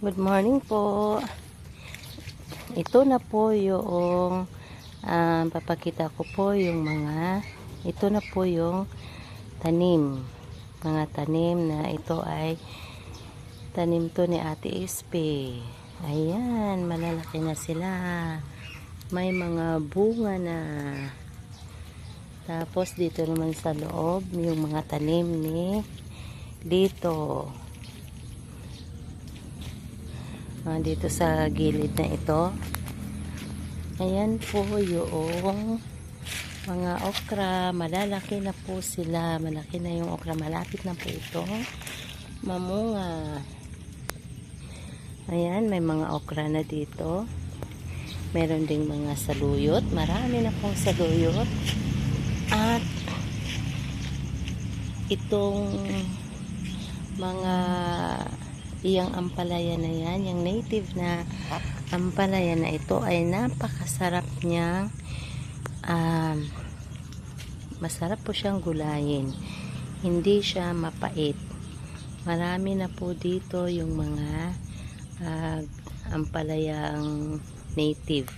Good morning po. Ito na po yung um, papakita ko po yung mga ito na po yung tanim. Mga tanim na ito ay tanim to ni Ate Ispe. Ayan, malalaki na sila. May mga bunga na. Tapos dito naman sa loob yung mga tanim ni dito. Ah, dito sa gilid na ito. Ayan po yung mga okra. Malalaki na po sila. Malaki na yung okra. Malapit na po ito. Mamunga. Ayan, may mga okra na dito. Meron ding mga saluyot. Marami na pong saluyot. At itong mga iyang ampalaya na yan, yung native na ampalaya na ito ay napakasarap niyang um, masarap po siyang gulayin. Hindi siya mapait. Marami na po dito yung mga uh, ampalayang native.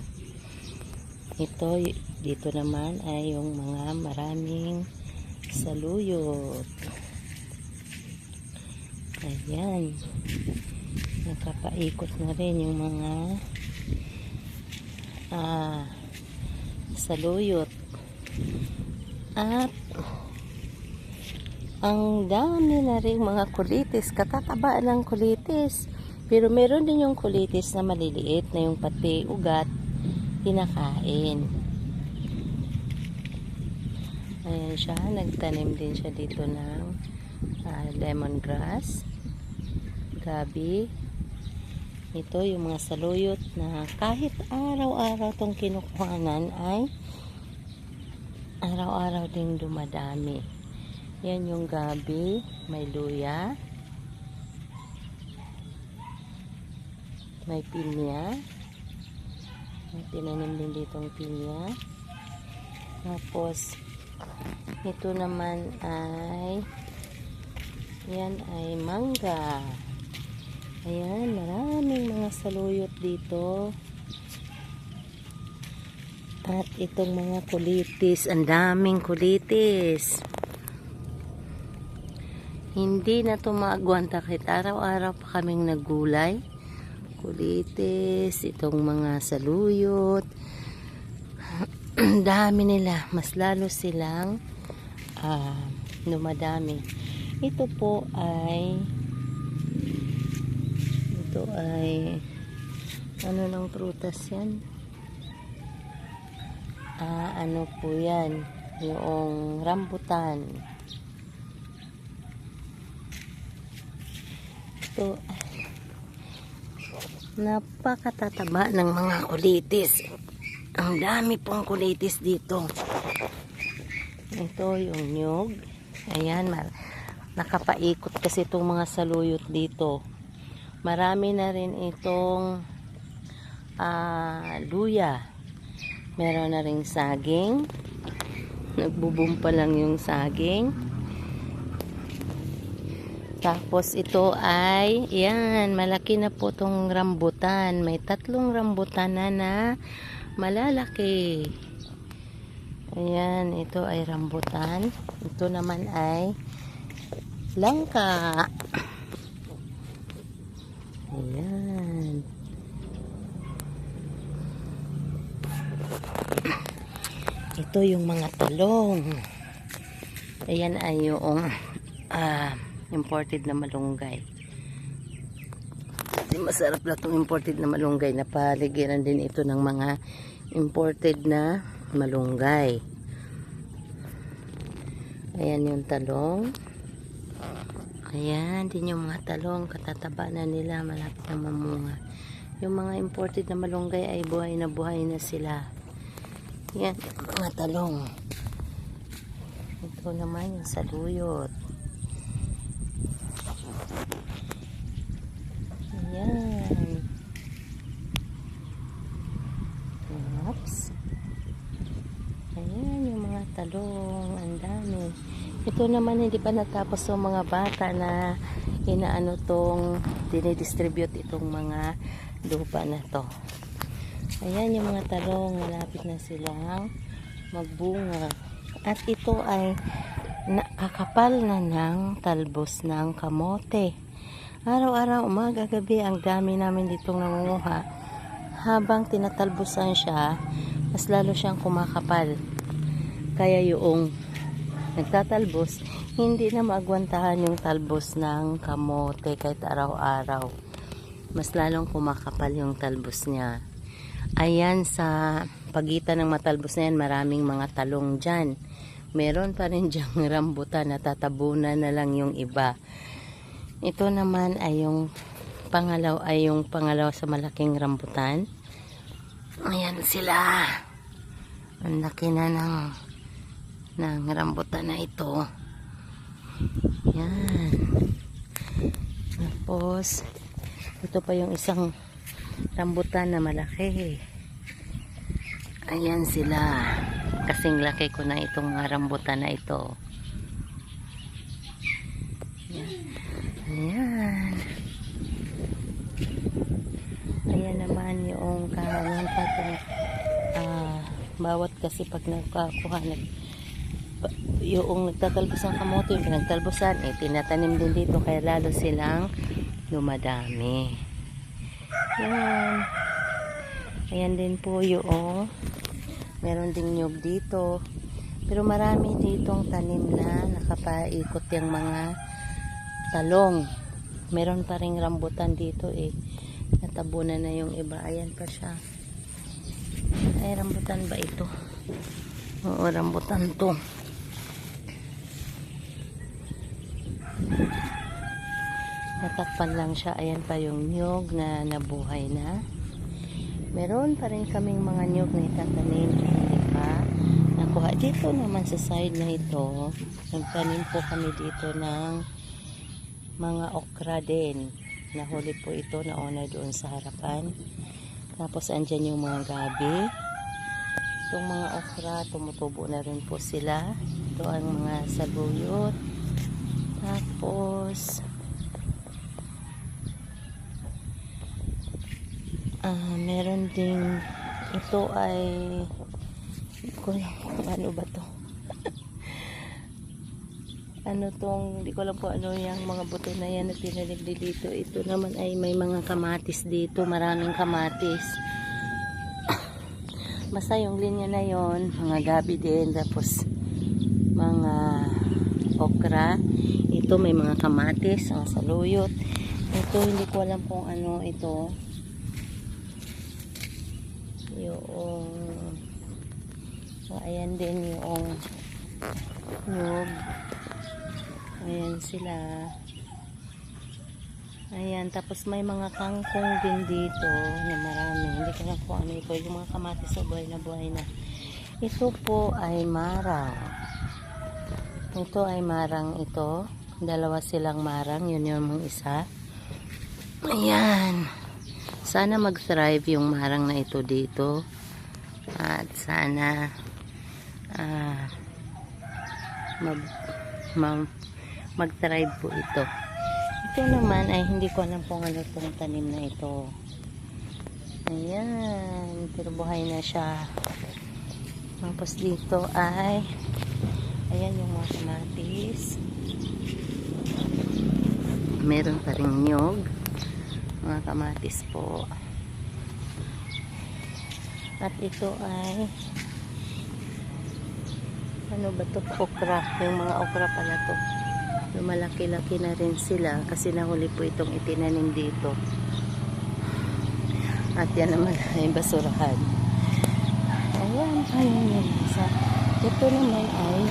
Ito, dito naman ay yung mga maraming saluyot. Ayan. Nakapaikot na rin yung mga ah, saluyot. At ang dami na rin mga kulitis. Katataba ng kulitis. Pero meron din yung kulitis na maliliit na yung pati ugat kinakain. Ayan siya. Nagtanim din siya dito ng ah, lemongrass gabi ito yung mga saluyot na kahit araw-araw tong kinukuhanan ay araw-araw ding dumadami. Yan yung gabi may luya may pinya. May tinanim din ditong pinya. Tapos ito naman ay yan ay mangga ayan maraming mga saluyot dito. At itong mga kulitis ang daming kulitis. Hindi na ito maagwanta kahit araw-araw pa kaming naggulay kulitis itong mga saluyot. Dami nila mas lalo silang ah, dumadami. Ito po ay ito. Ay ano ng prutas yan? Ah, ano po yan? Yung rambutan. Ito. Napakatataba ng mga kulitis. Ang dami pong kulitis dito. Ito yung nyug ayan nakapaikot kasi itong mga saluyot dito marami na rin itong ah, luya. Meron na rin saging. Nagbubum pa lang yung saging. Tapos ito ay yan malaki na po itong rambutan. May tatlong rambutan na na malalaki. Ayan ito ay rambutan. Ito naman ay langka ayan. Ito yung mga talong. Ayan ay yung ah, imported na malunggay. Kasi masarap na itong imported na malunggay napaligiran din ito ng mga imported na malunggay. Ayan yung talong ayan din yung mga talong katataba na nila malapit na mamunga yung mga imported na malunggay ay buhay na buhay na sila yan mga talong ito naman yung saluyot Ayan. Oops. Ayan yung mga talong. Ang dami. Ito naman hindi pa natapos yung mga bata na inaano tong dinidistribute itong mga lupa na to. Ayan yung mga talong, malapit na silang magbunga. At ito ay nakakapal na ng talbos ng kamote. Araw-araw, umaga, gabi, ang dami namin ditong nangunguha. Habang tinatalbusan siya, mas lalo siyang kumakapal. Kaya yung nagtatalbos, hindi na maagwantahan yung talbos ng kamote kahit araw-araw. Mas lalong kumakapal yung talbos niya. Ayan sa pagitan ng matalbos na yan, maraming mga talong dyan. Meron pa rin dyang rambutan, natatabunan na lang yung iba. Ito naman ay yung pangalaw ay yung pangalaw sa malaking rambutan. Ayan sila. Ang laki na ng ng rambutan na ito. Yan. Tapos, ito pa yung isang rambutan na malaki. Ayan sila. Kasing laki ko na itong rambutan na ito. Ayan. Ayan. Naman yung kahawan pa itong ah, bawat kasi pag nagkakuha nag, yung nagtatalbos ng kamote yung pinagtalbosan eh tinatanim din dito kaya lalo silang dumadami yan. Ayan din po yung meron ding nyug dito. Pero marami ditong tanim na nakapaikot yung mga talong. Meron pa ring rambutan dito eh. Natabunan na yung iba. Ayan pa siya. Ay rambutan ba ito? Oo rambutan to natakpan lang siya. Ayan pa yung nyog na nabuhay na. Meron pa rin kaming mga nyog na itatanim. Hindi pa nakuha. Dito naman sa side na ito nagtanim po kami dito ng mga okra din. Nahuli po ito na una doon sa harapan. Tapos andyan yung mga gabi. Itong mga okra tumutubo na rin po sila. Ito ang mga saluyot. Tapos ah meron ding ito ay hindi ko alam kung ano ba to ano tong, di ko alam po ano yung mga buto na yan na pinanigli dito. Ito naman ay may mga kamatis dito, maraming kamatis. Basta yung linya na yon mga gabi din, tapos mga okra. Ito may mga kamatis, ang saluyot. Ito hindi ko alam kung ano ito. Yung so, ayan din yung nyug. Ayan sila. Ayan, tapos may mga kangkong din dito na marami. Hindi ko na kung ano ito. Yung mga kamatis sa buhay na buhay na. Ito po ay marang. Ito ay marang ito. Dalawa silang marang. Yun yung isa. Ayan. Sana mag-thrive yung marang na ito dito. At sana ah mag, mag mag-thrive po ito. Ito naman ay hindi ko alam kung ano itong tanim na ito. Ayan. Pero buhay na siya. Tapos dito ay ayan yung mga kamatis. Meron pa rin nyog. Mga kamatis po. At ito ay ano ba to? Okra. Yung mga okra pala to. Lumalaki-laki na rin sila kasi nahuli po itong itinanim dito. At yan naman ay basurahan. Ayan ayun yun isa ito naman ay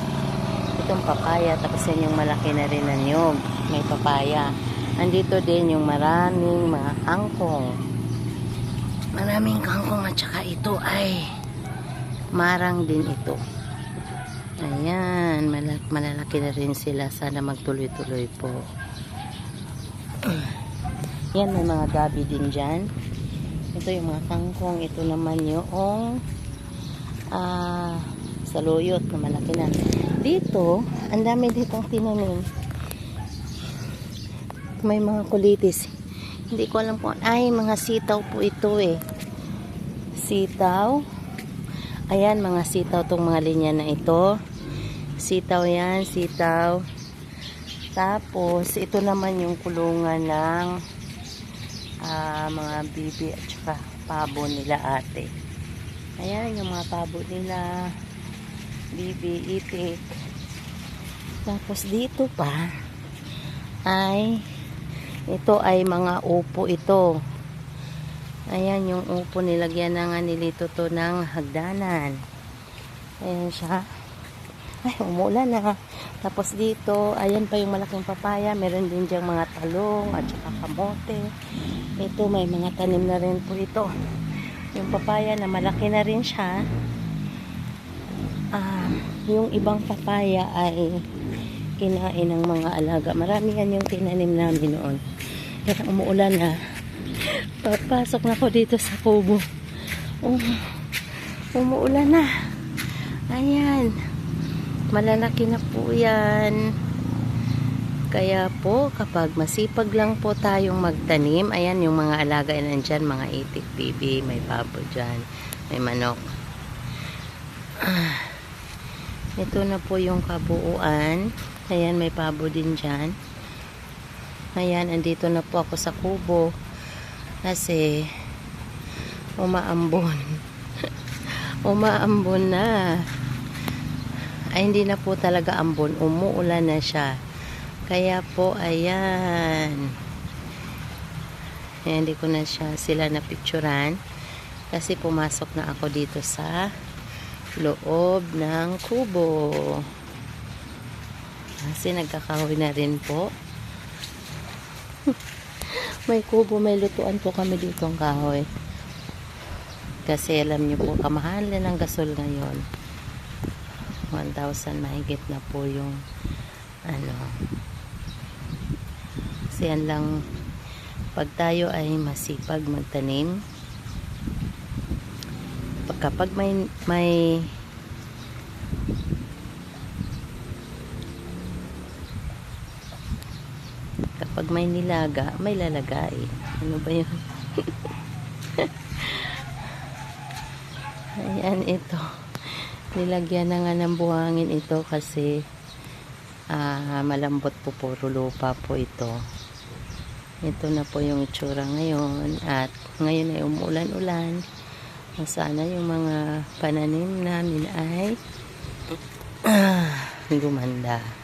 itong papaya. Tapos yan yung malaki na rin na niyog. May papaya andito din yung maraming mga kangkong maraming kangkong at saka ito ay marang din ito Ayan, malak malalaki na rin sila. Sana magtuloy-tuloy po. Yan, may mga gabi din dyan. Ito yung mga kangkong. Ito naman yung ah, saluyot na malaki na. Dito, ang dami ditong tinanim. May mga kulitis. Hindi ko alam kung ay mga sitaw po ito eh. Sitaw. Ayan mga sitaw tong mga linya na ito. Sitaw yan, sitaw. Tapos ito naman yung kulungan ng ah, mga bibi at saka pabo nila ate. Ayan yung mga pabo nila. Bibi, itik. Tapos dito pa ay ito ay mga upo ito. Ayan yung upo nilagyan na nga nilito to ng hagdanan. Ayan siya. Ay, umulan na. Tapos dito, ayan pa yung malaking papaya. Meron din diyang mga talong at saka kamote. Ito, may mga tanim na rin po ito. Yung papaya na malaki na rin siya. Ah, yung ibang papaya ay kinain ng mga alaga. Marami yan yung tinanim namin noon. Kaya umuulan na. Papasok na ako dito sa kubo. Um, umuulan na. Ayan. Malalaki na po yan. Kaya po, kapag masipag lang po tayong magtanim, ayan yung mga alaga na nandyan, mga itik, bibi, may babo dyan, may manok. Ah, ito na po yung kabuuan. Ayan, may pabo din dyan. Ayan, andito na po ako sa kubo. Kasi, umaambon. umaambon na. Ay, hindi na po talaga ambon. Umuulan na siya. Kaya po, ayan. Ayan, hindi ko na siya sila napicturan. Kasi pumasok na ako dito sa loob ng kubo. Kasi nagkakahoy na rin po. may kubo, may lutuan po kami dito ang kahoy. Kasi alam niyo po, kamahalan ng gasol ngayon. 1,000 mahigit na po yung ano. Kasi yan lang pag tayo ay masipag magtanim pag- kapag may may kapag may nilaga, may lalagay. Ano ba yun? Ayan, ito. Nilagyan na nga ng buhangin ito kasi ah, malambot po puro lupa po ito. Ito na po yung itsura ngayon at ngayon ay umuulan-ulan. Sana yung mga pananim namin ay gumanda.